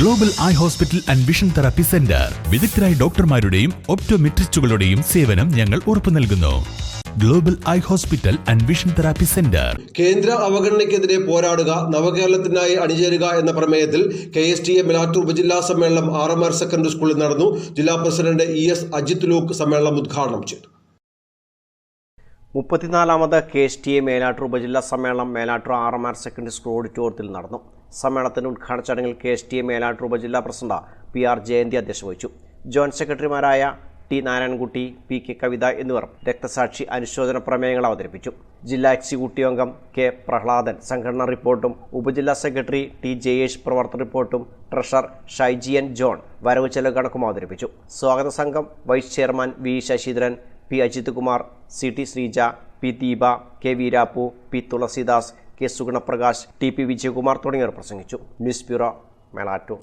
Global eye hospital and vision therapy centre വിദഗ്ധരായ ഡോക്ടർമാരുടെയും ഒപ്റ്റോമെട്രിസ്റ്റുകളുടെയും സേവനം ഞങ്ങൾ ഉറപ്പു നൽകുന്നു. Global eye hospital and vision therapy centre കേന്ദ്ര അവഗണനയ്ക്കെതിരെ പോരാടുക നവകേരളത്തിനായി അണിചേരുക എന്ന പ്രമേയത്തിൽ K S T A Melattur ഉപജില്ലാ സമ്മേളനം ആർ എം ആർ സെക്കൻഡറി സ്കൂളിൽ നടന്നു. ജില്ലാ president E S Ajith Luke സമ്മേളനം ഉദ്ഘാടനം ചെയ്തു. മുപ്പത്തിനാലാമത് K S T A Melattur ഉപജില്ലാ സമ്മേളനം Melattur R M R secondary school ഓഡിറ്റോറിയത്തിൽ നടന്നു. സമ്മേളനത്തിന്റെ ഉദ്ഘാടന ചടങ്ങിൽ K S T A Melattur ഉപജില്ലാ പ്രസിഡന്റ് പി ആർ ജയന്തി അധ്യക്ഷത വഹിച്ചു ജോയിന്റ് സെക്രട്ടറിമാരായ T Narayanankutty P K Kavitha എന്നിവർ രക്തസാക്ഷി അനുശോചന പ്രമേയങ്ങൾ അവതരിപ്പിച്ചു. ജില്ലാ എക്സിക്യൂട്ടീവ് അംഗം കെ പ്രഹ്ലാദൻ സംഘടനാ റിപ്പോർട്ടും ഉപജില്ലാ സെക്രട്ടറി ടി ജയേഷ് പ്രവർത്തന റിപ്പോർട്ടും ട്രഷറർ ഷൈജിയൻ ജോൺ വരവ് ചെലവ് കണക്കും അവതരിപ്പിച്ചു. സ്വാഗത സംഘം vice chairman V Sasidharan P Ajith Kumar C T Sreeja P Deepa K Veerappu P Thulasidas K Sugunaprakash T P Vijayakumar തുടങ്ങിയവർ പ്രസംഗിച്ചു. News bureau Melattur.